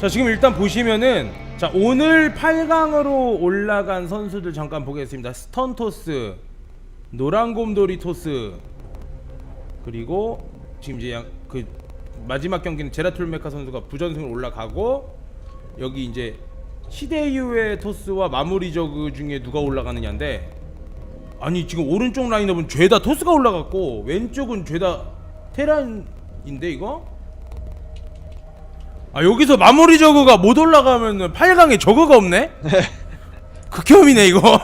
자 지금 일단 보시면은 자 오늘 8강으로 올라간 선수들 잠깐 보겠습니다. 스턴토스, 노란곰돌이 토스, 그리고 지금 이제 양, 그 마지막 경기는 제라툴메카 선수가 부전승으로 올라가고 여기 이제 시대유의 토스와 마무리 저그 중에 누가 올라가느냐인데 아니 지금 오른쪽 라인업은 죄다 토스가 올라갔고 왼쪽은 죄다 테란인데 이거? 아 여기서 마무리 저그가 못 올라가면은 8강에 저그가 없네? 극혐이네 이거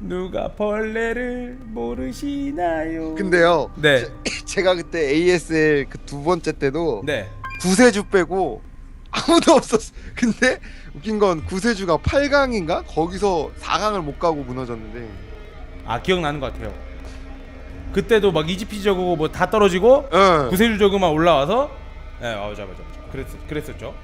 누가 벌레를 모르시나요? 근데요. 네. 제- 제가 그때 ASL 그 두 번째 때도 네 구세주 빼고 아무도 없었어. 근데 웃긴 건 구세주가 8강인가 거기서 4강을 못 가고 무너졌는데. 아 기억나는 것 같아요 그때도 막 이지피 저그고 뭐 다 떨어지고 응. 구세주 저그만 올라와서 예, 아 맞아 맞아 맞아 그랬, 그랬었죠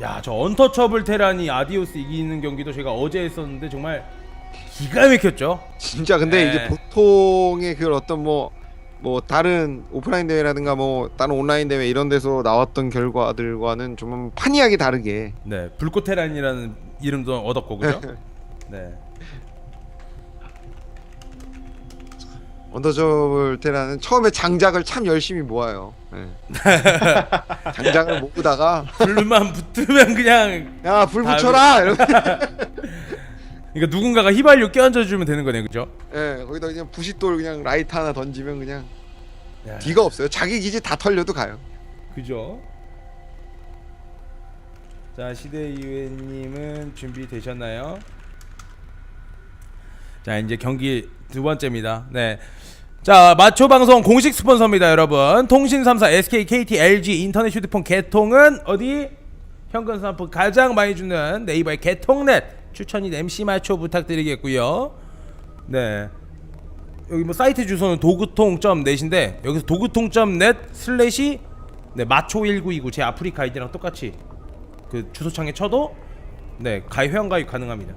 야 저 언터처블 테란이 아디오스 이기는 경기도 제가 어제 했었는데 정말 기가 막혔죠 진짜 근데 네. 이제 보통의 그 어떤 뭐 뭐 다른 오프라인 대회라든가 뭐 다른 온라인 대회 이런 데서 나왔던 결과들과는 좀 판이하게 다르게. 네 불꽃 테란이라는 이름도 얻었고 그죠? 네. 언더저블 테라는 처음에 장작을 참 열심히 모아요. 네. 장작을 모으다가 불만 붙으면 그냥 야 불 붙여라! 이러면 그러니까 누군가가 휘발유 껴얹어 주면 되는 거네 그죠? 예, 거기다 그냥 부싯돌 그냥 라이트 하나 던지면 그냥 야, 뒤가 없어요. 자기 기지 다 털려도 가요. 그죠? 자 시대 유엔님은 준비 되셨나요? 자 이제 경기 두 번째입니다. 네. 자 마초 방송 공식 스폰서입니다, 여러분. 통신 3사 SK, KT, LG 인터넷 휴대폰 개통은 어디? 현금 상품 가장 많이 주는 네이버의 개통넷 추천인 MC 마초 부탁드리겠고요. 네. 여기 뭐 사이트 주소는 도그통.net인데 여기서 도그통.net 슬래시 네 마초 1929 제 아프리카 아이디랑 똑같이 그 주소창에 쳐도 네 가입 회원 가입 가능합니다.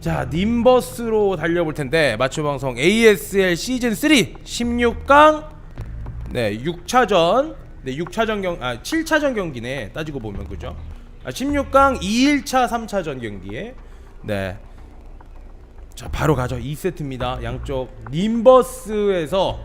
자 님버스로 달려볼 텐데 마초 방송 ASL 시즌 3 16강 네 6차전 네 6차전 경아 7차전 경기네 따지고 보면 그죠? 아 16강 2일차 3차전 경기에. 네. 자 바로 가죠. 2세트입니다. 양쪽 님버스에서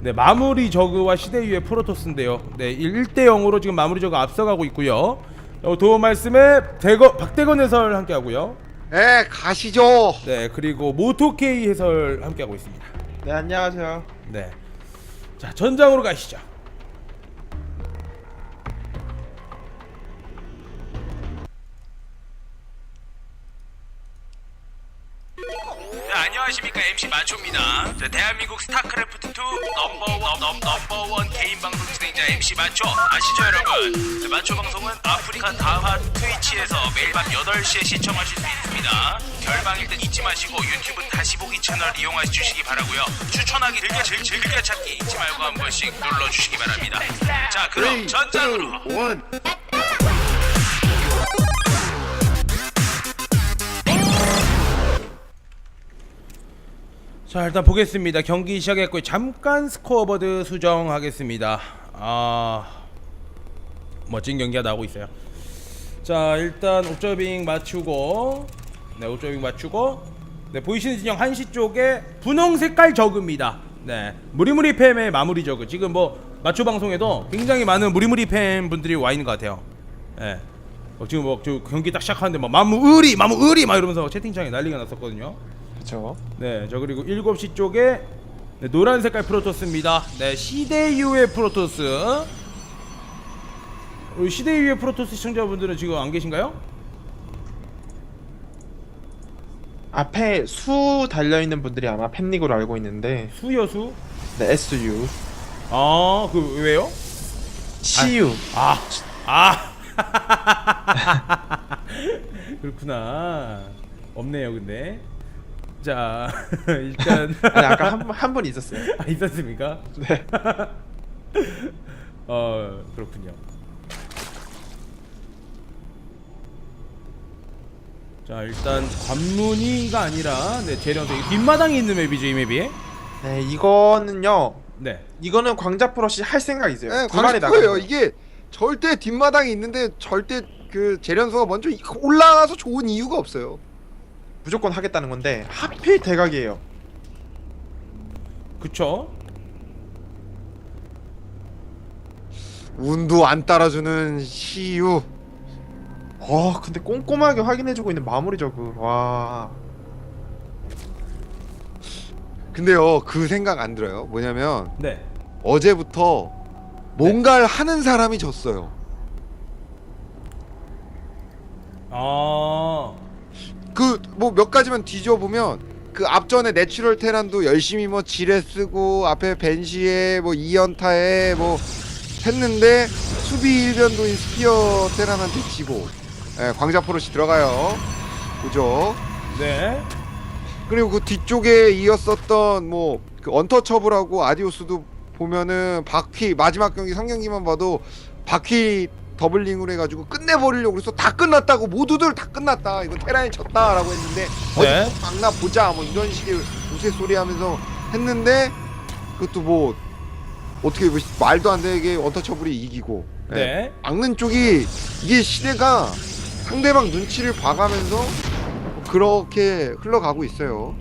네 마무리 저그와 시대유의 프로토스인데요. 네 1대 0으로 지금 마무리 저그 앞서가고 있고요. 어, 도움 말씀에 대거, 박대건 해설 함께 하고요. 예, 가시죠. 네 그리고 모토케이 해설 함께 하고 있습니다. 네 안녕하세요. 네자 전장으로 가시죠 MC 마초입니다. 자, 대한민국 스타크래프트 2 넘버 원 넘, 넘버 원 개인 방송 진행자 MC 마초 아시죠 여러분? 자, 마초 방송은 아프리카 다화 트위치에서 매일 밤 8시에 시청하실 수 있습니다. 결방 일단 잊지 마시고 유튜브 다시 보기 채널 이용해 주시기 바라고요. 추천하기 즐겨 즐, 즐겨 찾기 잊지 말고 한 번씩 눌러 주시기 바랍니다. 자, 그럼 전장으로. 자 일단 보겠습니다. 경기 시작했고요. 잠깐 스코어보드 수정하겠습니다. 아 멋진 경기가 나오고 있어요. 자 일단 옵저빙 맞추고 네 옵저빙 맞추고 네 보이시는 진영 한시 쪽에 분홍 색깔 저그입니다. 네 무리무리 팸의 마무리 저그. 지금 뭐 맞추 방송에도 굉장히 많은 무리무리 팸 분들이 와 있는 것 같아요. 예 어, 지금 뭐저 경기 딱 시작하는데 막 마무리 마무리 막 이러면서 채팅창에 난리가 났었거든요 그렇죠. 네, 저 그리고 7시 쪽에 네, 노란 색깔 프로토스입니다. 네, 시대유의 프로토스. 우리 시대유의 프로토스 시청자분들은 지금 안 계신가요? 앞에 수 달려 있는 분들이 아마 팬닉으로 알고 있는데, 수여수? 네 SU, 아, 그 왜요? CU. 아, 아. 그렇구나. 없네요, 근데. 자, 일단 아니 아까 한한분 있었어요. 아, 있었습니까? 네. 어, 그렇군요. 자 일단 관문이가 아니라 네 재련소 이 뒷마당이 있는 맵이죠 이 맵이. 네 이거는요 네. 이거는 광자 프로시 할 생각이 있어요 네, 두 마리 광시포예요. 나가요 이게 절대 뒷마당이 있는데 절대 그 재련소가 먼저 올라가서 좋은 이유가 없어요. 무조건 하겠다는 건데 하필 대각이에요 그쵸. 운도 안 따라주는 시유. 와 근데 꼼꼼하게 확인해주고 있는 마무리 저그 와 근데요 그 생각 안 들어요. 뭐냐면 네. 어제부터 뭔가를 하는 사람이 졌어요. 아. 그 뭐 몇 가지만 뒤져보면 그 앞전에 내추럴 테란도 열심히 뭐 지뢰 쓰고 앞에 벤시에 뭐 이연타에 뭐 했는데 수비 일변도인 스피어 테란한테 지고 예, 광자 포르시 들어가요. 그죠? 네. 그리고 그 뒤쪽에 이었었던 뭐그 언터처블하고 아디오스도 보면은 바퀴 마지막 경기 상경기만 봐도 바퀴 더블링으로 해가지고 끝내버리려고 그래서 다 끝났다고 모두들 다 끝났다 이거 테란이 졌다라고 했는데 네. 어디 막나 보자 뭐 이런 식의 우스소리 하면서 했는데 그것도 뭐 어떻게 뭐 말도 안 되게 언터처블이 이기고 예. 네. 막는 쪽이 이게 시대가 상대방 눈치를 봐가면서 그렇게 흘러가고 있어요.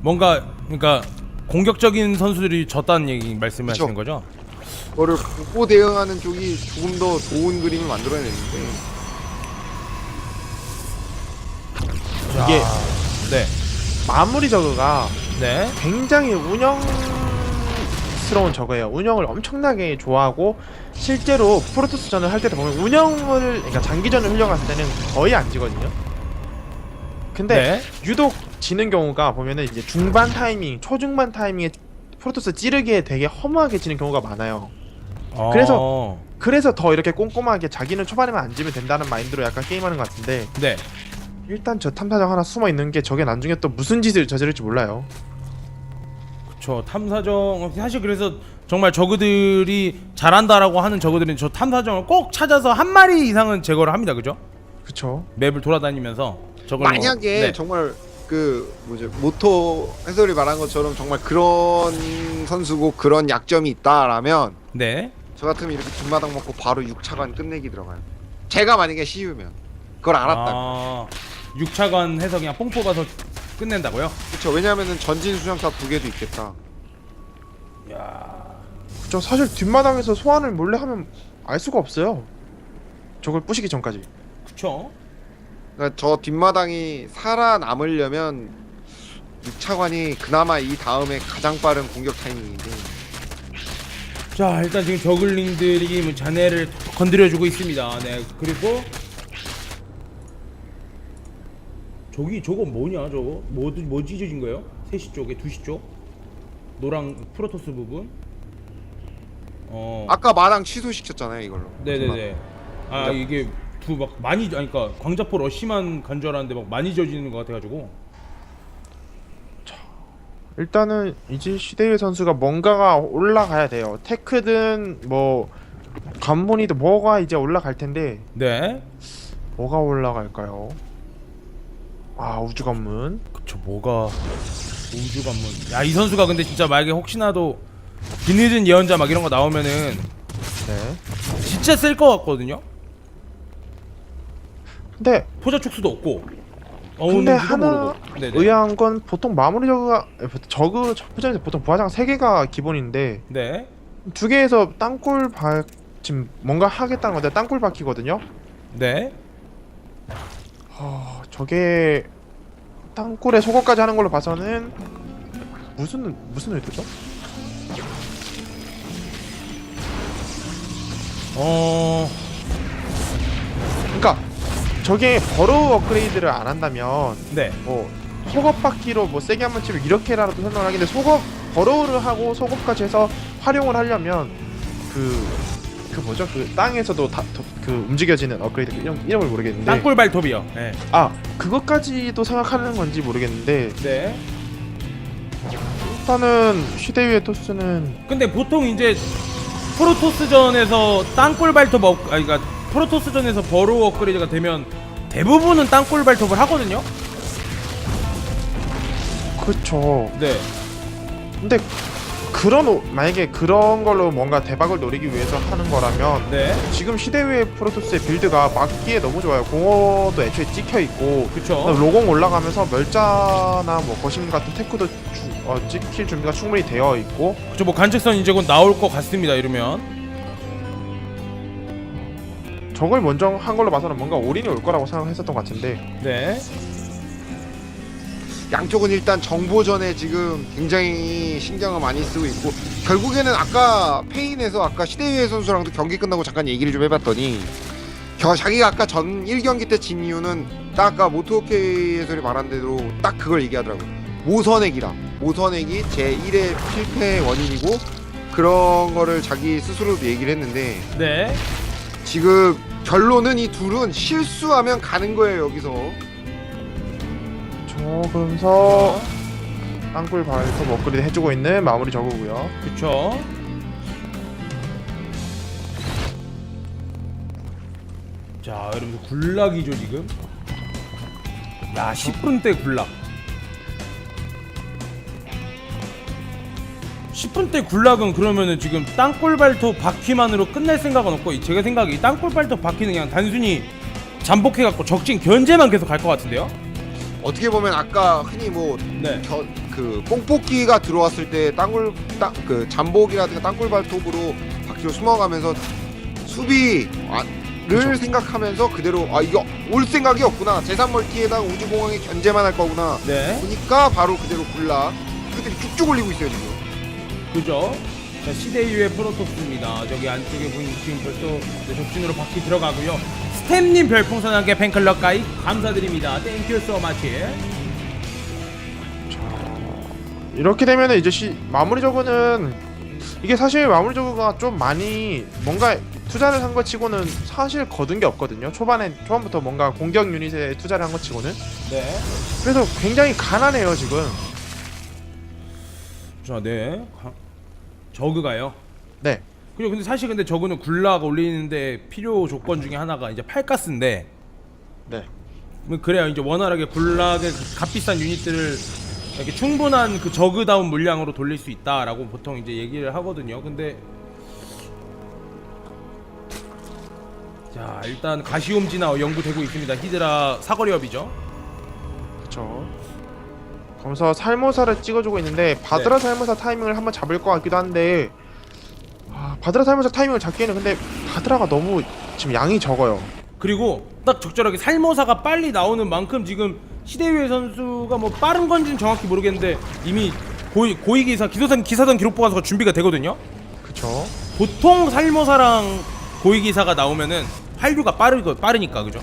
뭔가 그러니까 공격적인 선수들이 졌다는 얘기 말씀하시는. 거죠? 그거를 보고 대응하는 쪽이 조금 더 좋은 그림을 만들어내는데 이게 네. 마무리 저그가 네. 굉장히 운영스러운 저거예요. 운영을 엄청나게 좋아하고 실제로 프로토스전을 할 때도 보면 운영을 그러니까 장기전을 흘려갔을 때는 거의 안 지거든요. 근데 네. 유독 지는 경우가 보면은 이제 중반 타이밍, 초중반 타이밍에 프로토스 찌르기에 되게 허무하게 지는 경우가 많아요. 그래서- 어. 그래서 더 이렇게 꼼꼼하게 자기는 초반에만 안 지면 된다는 마인드로 약간 게임하는 것 같은데 네. 일단 저 탐사정 하나 숨어 있는 게 저게 나중에 또 무슨 짓을 저지를지 몰라요. 그쵸 탐사정 사실 그래서 정말 저그들이 잘한다라고 하는 저그들은 저 탐사정을 꼭 찾아서 한 마리 이상은 제거를 합니다 그죠? 그쵸? 맵을 돌아다니면서 저걸 만약에 뭐, 네. 정말 그 뭐죠 모토 해설이 말한 것처럼 정말 그런 선수고 그런 약점이 있다라면 네. 저 같으면 이렇게 뒷마당 먹고 바로 6차관 끝내기 들어가요. 제가 만약에 시우면 그걸 알았다. 아, 6차관 해서 그냥 뽕 뽑아서 끝낸다고요? 그렇죠. 왜냐하면은 전진 수정탑 두 개도 있겠다. 야. 저 사실 뒷마당에서 소환을 몰래 하면 알 수가 없어요. 저걸 부시기 전까지. 그쵸? 그러니까 저 뒷마당이 살아남으려면 6차관이 그나마 이 다음에 가장 빠른 공격 타이밍인데 자 일단 지금 저글링들이 뭐 자네를 건드려주고 있습니다. 네 그리고 저기 저거 뭐냐 저거? 뭐, 뭐 찢어진 거예요? 3시 쪽에 2시 쪽? 노랑 프로토스 부분? 어. 아까 마당 취소시켰잖아요 이걸로. 네네네. 아 이게 두 막 많이 아니 그러니까 광자포 러시만 간 줄 알았는데 막 많이 져지는 것 같아가지고 일단은 이제 시대일 선수가 뭔가가 올라가야 돼요. 테크든 뭐 관문이든 뭐가 이제 올라갈 텐데 네 뭐가 올라갈까요? 아 우주 관문. 그쵸 뭐가 우주 관문 야 이 선수가 근데 진짜 만약에 혹시나도 뒤늦은 예언자 막 이런 거 나오면은 네. 진짜 쓸 것 같거든요 근데 포자 축수도 없고 근데 어는지도 하나. 의아한 건 보통 마무리 저그가 저그 포장에서 보통 부하장 3개가 기본인데 네 두 개에서 땅굴 박 지금 뭔가 하겠다는 건데 땅굴 박히거든요. 네. 아 저게 땅굴에 속어까지 하는 걸로 봐서는 무슨 무슨 의도죠? 어 그러니까 저게 버로우 업그레이드를 안 한다면 네. 뭐 속업 바퀴로 뭐 세게 한번 치면 이렇게라도 설명을 하겠는데 속업 버로우를 하고 속업까지 해서 활용을 하려면 그 그 뭐죠 그 땅에서도 다, 더- 그 움직여지는 업그레이드 그 이름, 이름을 모르겠는데 땅굴 발톱이요. 네. 아 그것까지도 생각하는 건지 모르겠는데 네. 일단은 시대위의 토스는 근데 보통 이제 프로토스전에서 땅굴 발톱 업, 아니 그러니까 프로토스전에서 버로우 업그레이드가 되면 대부분은 땅굴 발톱을 하거든요. 그쵸. 네. 근데 그런 오- 만약에 그런 걸로 뭔가 대박을 노리기 위해서 하는 거라면 네. 지금 시대위의 프로토스의 빌드가 막기에 너무 좋아요. 공허도 애초에 찍혀 있고 그쵸. 로공 올라가면서 멸자나 뭐 거심 같은 테크도 주, 어, 찍힐 준비가 충분히 되어 있고 그쵸. 뭐 관측선 이제 곧 나올 것 같습니다. 이러면. 저걸 먼저 한 걸로 봐서는 뭔가 올인이 올 거라고 생각했었던 것 같은데 네. 양쪽은 일단 정보전에 지금 굉장히 신경을 많이 쓰고 있고 결국에는 아까 페인에서 아까 시대위의 선수랑도 경기 끝나고 잠깐 얘기를 좀 해봤더니 겨, 자기가 아까 전 1경기 때 진 이유는 딱 아까 모토케이 해설이 말한 대로 딱 그걸 얘기하더라고요 모선액이라 모선액이 제1의 실패의 원인이고 그런 거를 자기 스스로도 얘기를 했는데 네. 지금 결론은 이 둘은 실수하면 가는 거예요 여기서 조금서 땅굴 발톱 업그레이드 해주고 있는 마무리 저거고요. 그쵸. 자, 여러분 굴락이죠 지금. 야, 10분 대 굴락. 10분 대 굴락은 그러면은 지금 땅굴 발톱 바퀴만으로 끝낼 생각은 없고 제가 생각에 이 땅굴 발톱 바퀴는 그냥 단순히 잠복해갖고 적진 견제만 계속 갈 것 같은데요? 어떻게 보면 아까 흔히 뭐 네. 겨, 그 뽕뽑기가 들어왔을 때 땅굴 땅, 그 잠복이라든가 땅굴 발톱으로 바퀴로 숨어가면서 수비를 그쵸. 생각하면서 그대로 아 이거 올 생각이 없구나 재산 멀티에다가 우주공항에 견제만 할 거구나 네. 보니까 바로 그대로 굴라 그들이 쭉쭉 올리고 있어요 지금 그죠? 자, 시대유의 프로토스입니다. 저기 안쪽에 보이는 지금 벌써 네, 적진으로 바퀴 들어가고요. 스템님 별풍선 한개 팬클럽 가입 감사드립니다. 땡큐 소 마치. 이렇게 되면은 이제 시, 마무리 저거는 이게 사실 마무리 저거가 좀 많이 뭔가 투자를 한 것 치고는 사실 거둔 게 없거든요. 초반에 초반부터 뭔가 공격 유닛에 투자를 한 것 치고는 네. 그래서 굉장히 가난해요 지금. 자, 네. 가- 저그가요. 네. 그죠? 근데 사실 근데 저그는 굴락 올리는데 필요 조건 중에 하나가 이제 팔가스인데 네. 뭐 그래야 이제 원활하게 굴락의 그 값비싼 유닛들을 이렇게 충분한 그 저그다운 물량으로 돌릴 수 있다라고 보통 이제 얘기를 하거든요. 근데 자 일단 가시옴지나 연구되고 있습니다. 히드라 사거리업이죠. 그러면서 살모사를 찍어주고 있는데 바드라 살모사 타이밍을 한번 잡을 것 같기도 한데 아, 바드라 살모사 타이밍을 잡기에는 근데 바드라가 너무 지금 양이 적어요. 그리고 딱 적절하게 살모사가 빨리 나오는 만큼 지금 시대위의 선수가 뭐 빠른 건지는 정확히 모르겠는데 이미 고위 고위 기사 기소산 기사단 기록 보관서가 준비가 되거든요. 그렇죠. 보통 살모사랑 고위 기사가 나오면은 활류가 빠르고 빠르니까 그죠?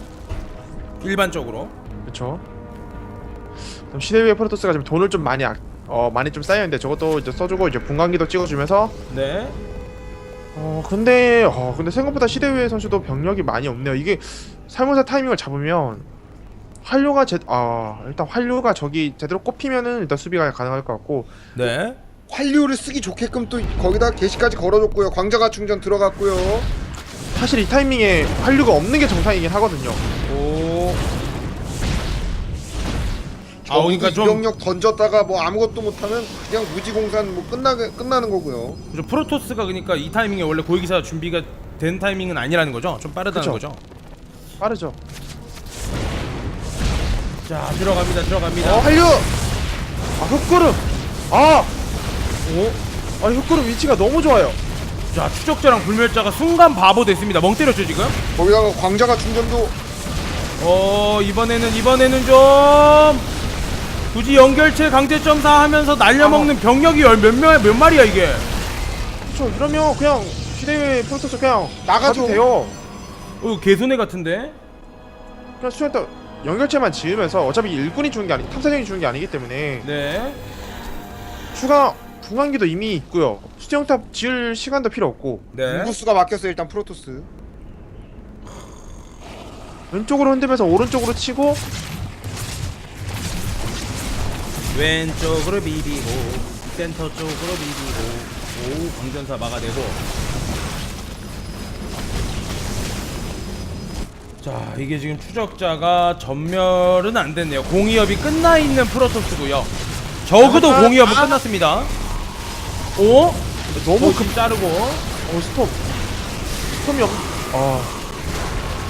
일반적으로. 그렇죠. 그럼 시대위의 프로토스가 지금 돈을 좀 많이 아, 어 많이 좀 쌓여 있는데 저것도 이제 써주고 이제 분광기도 찍어주면서 네. 어 근데 어 근데 생각보다 시대위의 선수도 병력이 많이 없네요. 이게 살모사 타이밍을 잡으면 활류가 제아 일단 활류가 저기 제대로 꼽히면은 일단 수비가 가능할 것 같고 네. 활류를 쓰기 좋게끔 또 거기다 게시까지 걸어줬고요 광자가 충전 들어갔고요 사실 이 타이밍에 활류가 없는 게 정상이긴 하거든요. 오. 아, 아, 그러니까 좀- 병력 던졌다가 뭐 아무것도 못하면 그냥 무지공산 뭐 끝나게 끝나는 거고요. 그죠 프로토스가 그러니까 이 타이밍에 원래 고위 기사 준비가 된 타이밍은 아니라는 거죠. 좀 빠르다는 그쵸. 거죠. 빠르죠. 자 들어갑니다. 들어갑니다. 어 활류. 아 흑구름. 아. 오. 아 흑구름 위치가 너무 좋아요. 자 추적자랑 불멸자가 순간 바보 됐습니다. 멍 때렸죠 지금. 거기다가 광자가 충전도 어 이번에는 이번에는 좀 굳이 연결체 강제점사 하면서 날려먹는 병력이 열- 몇, 명, 몇 마리야 이게 그렇죠. 이러면 그냥 시대의 프로토스 그냥 나가죠. 가도 돼요. 어 개소네 같은데 그냥 수영타 연결체만 지으면서 어차피 일꾼이 주는 게 아니 탐사정이 주는 게 아니기 때문에 네 추가 분광기도 이미 있고요. 수정탑 지을 시간도 필요 없고 네. 인구수가 막혔어요 일단 프로토스. 왼쪽으로 흔들면서 오른쪽으로 치고 왼쪽으로 비비고 센터 쪽으로 비비고 오 광전사 막아내고. 자 이게 지금 추적자가 전멸은 안 됐네요. 공이업이 끝나 있는 프로토스고요. 적어도 아, 공이업은 아. 끝났습니다. 오? 너무 급 자르고. 어 스톱. 스톱이 없... 아...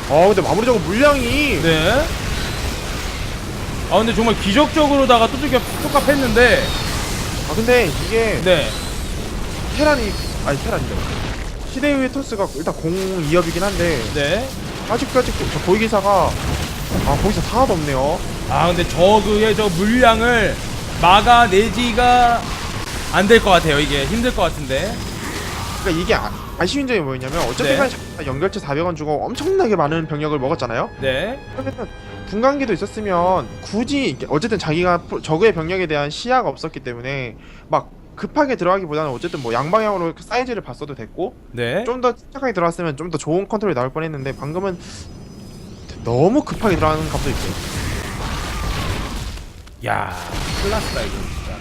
아 근데 마무리적으로 물량이 네. 아 근데 정말 기적적으로다가 두들겨 뚝갑 했는데 아 근데 이게 네. 테란이 아니 테란이래 시대유의 토스가 일단 공 2업이긴 한데 네. 아직까지 그- 저 보이기사가 아 보이기사 하나도 없네요 아 근데 저그의 저 물량을 막아내지가 안 될 것 같아요 이게 힘들 것 같은데 그러니까 이게 아, 아쉬운 점이 뭐였냐면 어차피 네. 간에 연결체 400원 주고 엄청나게 많은 병력을 먹었잖아요 네. 그러면 분광기도 있었으면 굳이 어쨌든 자기가 적의 병력에 대한 시야가 없었기 때문에 막 급하게 들어가기보다는 어쨌든 뭐 양방향으로 사이즈를 봤어도 됐고 네. 좀더 침착하게 들어갔으면 좀 더 좋은 컨트롤이 나올 뻔했는데 방금은 너무 급하게 들어가는 감도 있어요. 야 클라스다 이거 진짜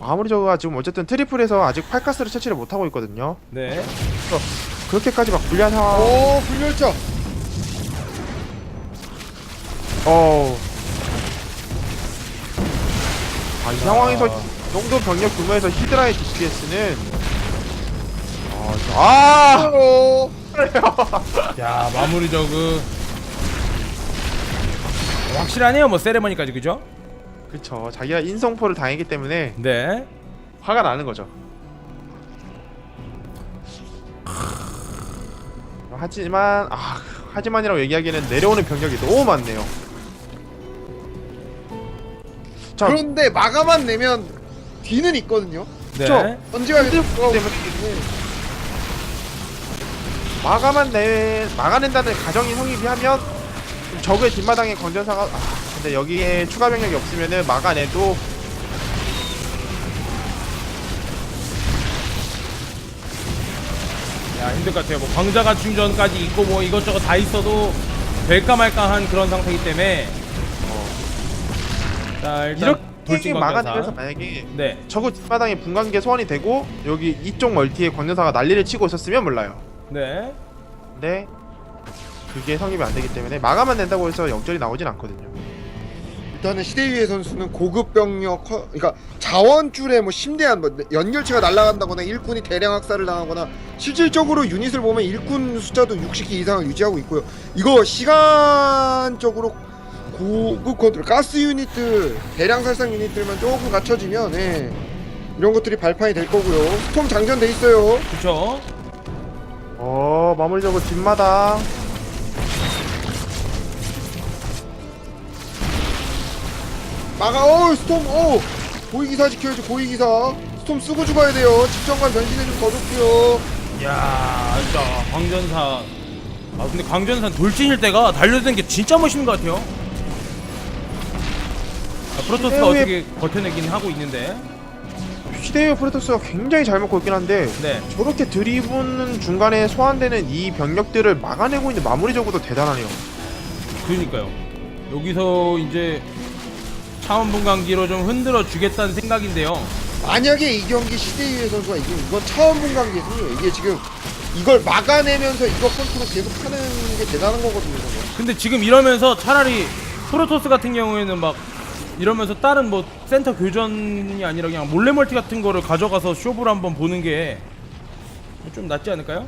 아무리 저가 지금 어쨌든 트리플에서 아직 팔가스를 채취를 못 하고 있거든요. 네. 그렇게까지 막 불리한 상황. 오 불멸자 어. 아, 이 상황에서 이 정도 병력 규모에서 히드라의 DPS는 아, 저- 아! 오 야 마무리 저그 확실하네요 뭐 세레머니까지 그죠? 그쵸. 자기가 인성포를 당했기 때문에 네. 화가 나는 거죠. 하지만 아 하지만이라고 얘기하기에는 내려오는 병력이 너무 많네요. 자, 그런데 마감만 내면 뒤는 있거든요 네. 언제가 마감만 내 막아낸다는 가정이 성립이 하면 좀 적의 뒷마당에 건전사가 아 근데 여기에 추가 병력이 없으면은 막아내도 야 힘들 것 같아요. 뭐 광자가 충전까지 있고 뭐 이것저것 다 있어도 될까 말까한 그런 상태이기 때문에 어. 자 일단 이렇게 돌진 막아내면서. 만약에 네. 적의 뒷마당에 분광기에 소환이 되고 여기 이쪽 멀티에 건전사가 난리를 치고 있었으면 몰라요. 네. 근데 그게 성립이 안 되기 때문에 마감만 낸다고 해서 역전이 나오진 않거든요. 일단은 시대위의 선수는 고급 병력 커- 그러니까 자원줄에 뭐 심대한 뭐 연결체가 날아간다거나 일꾼이 대량 학살을 당하거나 실질적으로 유닛을 보면 일꾼 숫자도 60기 이상을 유지하고 있고요 이거 시간적으로 고급 컨트롤 가스 유닛들 대량 살상 유닛들만 조금 갖춰지면 예, 이런 것들이 발판이 될 거고요. 스톰 장전돼 있어요. 그쵸. 어 마무리적으로 뒷마당 막아 어 스톰 어 고위기사 지켜야지 고위기사. 스톰 쓰고 죽어야 돼요. 집정관 변신해주면 더 좋고요. 야 진짜 광전사. 아 근데 광전사 돌진일 때가 달려드는 게 진짜 멋있는 것 같아요. 아, 프로토스가 최후의- 어떻게 버텨내긴 하고 있는데. 시대의 프로토스가 굉장히 잘 먹고 있긴 한데 네. 저렇게 들이부는 중간에 소환되는 이 병력들을 막아내고 있는 마무리적으로도 대단하네요. 그러니까요. 여기서 이제 차원분광기로 좀 흔들어 주겠다는 생각인데요. 만약에 이 경기 시대위의 선수가 이기면 이건 차원 분광기의 승리예요. 이게 지금 이걸 막아내면서 이거 컨트롤 계속 하는 게 대단한 거거든요. 저거. 근데 지금 이러면서 차라리 프로토스 같은 경우에는 막 이러면서 다른 뭐 센터 교전이 아니라 그냥 몰래 멀티 같은 거를 가져가서 쇼부를 한번 보는 게 좀 낫지 않을까요?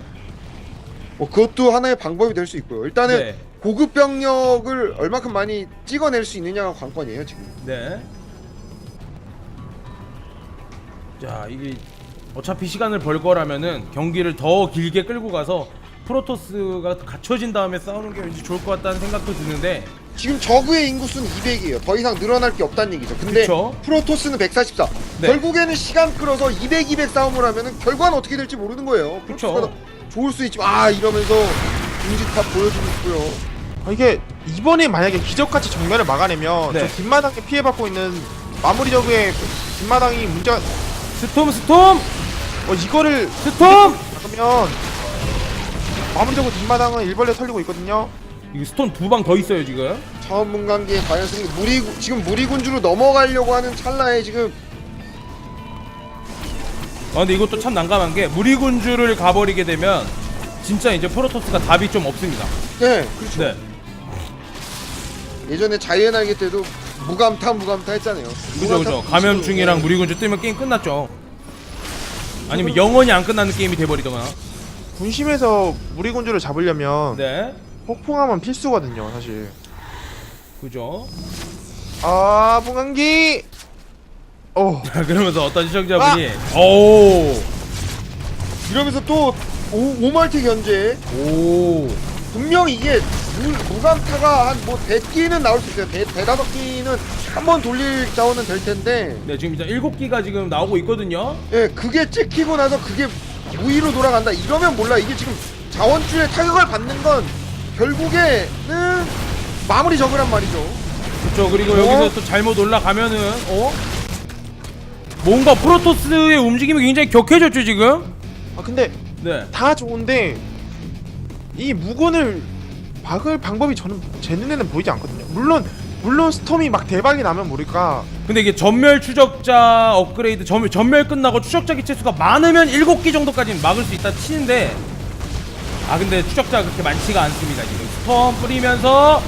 뭐 그것도 하나의 방법이 될 수 있고요. 일단은 네. 고급 병력을 얼마큼 많이 찍어낼 수 있느냐가 관건이에요 지금. 네. 자, 이게 어차피 시간을 벌 거라면은 경기를 더 길게 끌고 가서 프로토스가 갖춰진 다음에 싸우는 게 왠지 좋을 것 같다는 생각도 드는데 지금 저그의 인구수는 200이에요. 더 이상 늘어날 게 없다는 얘기죠. 근데 그쵸. 프로토스는 144. 네. 결국에는 시간 끌어서 200, 200 싸움을 하면은 결과는 어떻게 될지 모르는 거예요. 그쵸. 프로토스가 더 좋을 수 있지만 아 이러면서 중지탑 보여주고 있고요. 아, 이게 이번에 만약에 기적같이 정면을 막아내면 네. 저 뒷마당에 피해받고 있는 마무리 적의 뒷마당이 문제가 스톰 스톰 어 이거를 스톰 막으면 마무리적으로 뒷마당은 일벌레 털리고 있거든요. 이거 스톰 두방 더 있어요 지금 차원 분광기의 과연 승리 무리 지금 무리군주로 넘어가려고 하는 찰나에 지금 아 근데 이것도 참 난감한 게 무리군주를 가버리게 되면 진짜 이제 프로토스가 답이 좀 없습니다. 네, 그렇죠. 네. 예전에 자이언알기 때도 무감타 무감타 했잖아요. 그죠 그죠. 감염충이랑 무리군주 뜨면 게임 끝났죠. 아니면 영원히 안 끝나는 게임이 돼버리거나. 군심에서 무리군주를 잡으려면 네. 폭풍함은 필수거든요, 사실. 그죠. 아, 봉황기. 어, 자 그러면서 어떤 시청자분이 오. 이러면서 또 오, 오멀티 견제 오. 분명 이게 무, 무감타가 한 뭐 대끼는 나올 수 있어요. 대, 대다섯 끼는 한 번 돌릴 자원은 될 텐데 네 지금 이제 일곱 기가 지금 나오고 있거든요. 예, 그게 찍히고 나서 그게 무위로 돌아간다. 이러면 몰라. 이게 지금 자원줄에 타격을 받는 건 결국에는 마무리 적으란 말이죠. 그렇죠. 그리고 어? 여기서 또 잘못 올라가면은 어? 뭔가 프로토스의 움직임이 굉장히 격해졌죠 지금. 아 근데 네. 다 좋은데 이 무건을 박을 방법이 저는 제 눈에는 보이지 않거든요. 물론 물론 스톰이 막 대박이 나면 모를까. 근데 이게 전멸 추적자 업그레이드 전멸, 전멸 끝나고 추적자 기체 수가 많으면 7기 정도까지는 막을 수 있다 치는데 아 근데 추적자가 그렇게 많지가 않습니다 지금 스톰 뿌리면서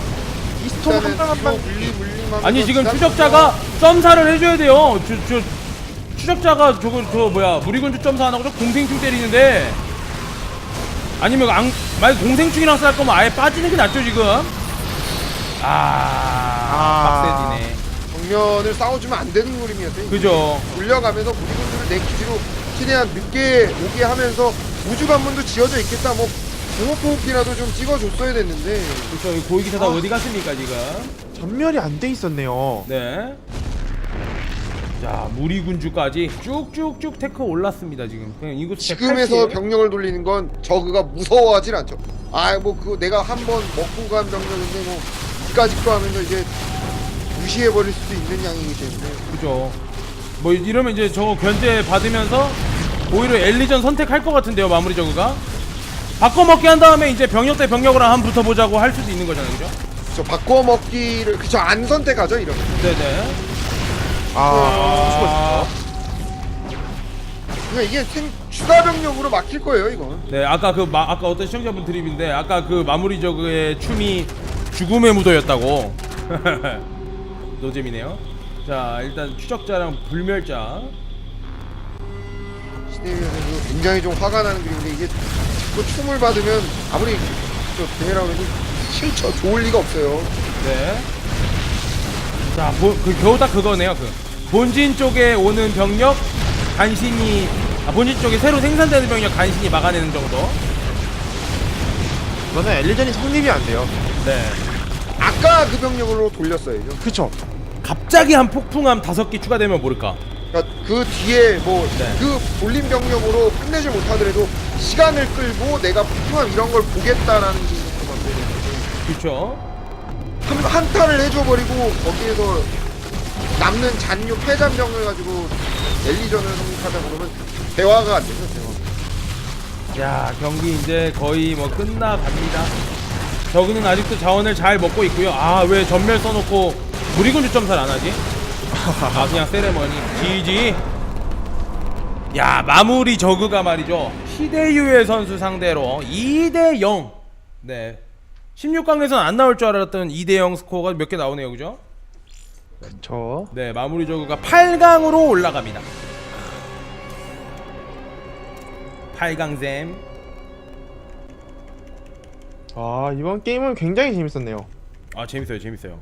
이 스톰 한방 한 방. 물리 물리만 아니 지금 추적자가 점사를 해줘야 돼요 저, 저 추적자가 저거 저 뭐야 무리군주 점사 안 하고 저 공생충 때리는데 아니면 안, 만약 공생충이랑 싸울 거면 아예 빠지는 게 낫죠 지금 아, 아. 빡세지네 정면을 싸워주면 안 되는 그림이었어요. 그죠 올려가면서 무리군주를 내 기지로 최대한 늦게 오게 하면서 우주 관문도 지어져 있겠다. 뭐 공호포기라도 좀 찍어줬어야 됐는데 그렇죠 이 고위기사 다 어디 갔습니까 지금 전멸이 안 돼 있었네요. 네. 자 무리군주까지 쭉쭉쭉 테크 올랐습니다 지금. 그냥 이곳 지금에서 병력을 돌리는 건 저그가 무서워하질 않죠. 아 뭐 그거 내가 한 번 먹고 간 병력인데 뭐 이까짓 거 하면서 이제 무시해 버릴 수도 있는 양이기 때문에 그죠. 뭐 이러면 이제 저거 견제 받으면서 오히려 엘리전 선택할 것 같은데요 마무리 저그가. 바꿔먹기 한 다음에 이제 병력 대 병력으로 한번 붙어보자고 할 수도 있는 거잖아요, 그죠? 저 바꿔 먹기를 그저 안 선택하죠 이러면. 네네. 아, 그러니까 이게 생, 추가 병력으로 막힐 거예요 이건. 네, 아까 그 마, 아까 어떤 시청자분 드립인데 아까 그 마무리 저그의 춤이 죽음의 무도였다고. 노잼이네요. 자, 일단 추적자랑 불멸자. 시대위에서 굉장히 좀 화가 나는 그림인데 이게 그 춤을 받으면 아무리 저 대회라고 해도 실처 좋을 리가 없어요. 네. 자, 보, 그 겨우 딱 그거네요. 그 본진 쪽에 오는 병력 간신히 아, 본진 쪽에 새로 생산되는 병력 간신히 막아내는 정도. 저는 엘리전이 성립이 안 돼요. 네. 아까 그 병력으로 돌렸어야죠. 그쵸? 갑자기 한 폭풍함 다섯 개 추가되면 모를까. 그러니까 그 뒤에 뭐 네. 그 돌림 병력으로 끝내지 못하더라도 시간을 끌고 내가 폭풍함 이런 걸 보겠다라는 게 만드는 거죠. 그렇죠. 한 한타를 해줘버리고 거기에서 남는 잔류 패잔 병을 가지고 엘리전을 성립하자 그러면 대화가 안 되죠 대화. 자, 경기 이제 거의 뭐 끝나갑니다. 저그는 아직도 자원을 잘 먹고 있고요. 아, 왜 전멸 써놓고 무리군 주 점사를 안 하지? 아, 그냥 세레머니. GG. 야, 마무리 저그가 말이죠. 히데유의 선수 상대로 2대 0. 네. 16강에서는 안 나올 줄 알았던 2대 0 스코어가 몇 개 나오네요. 그죠? 그쵸. 네, 마무리 저그가 8강으로 올라갑니다. 8강잼. 아, 이번 게임은 굉장히 재밌었네요. 아, 재밌어요. 재밌어요.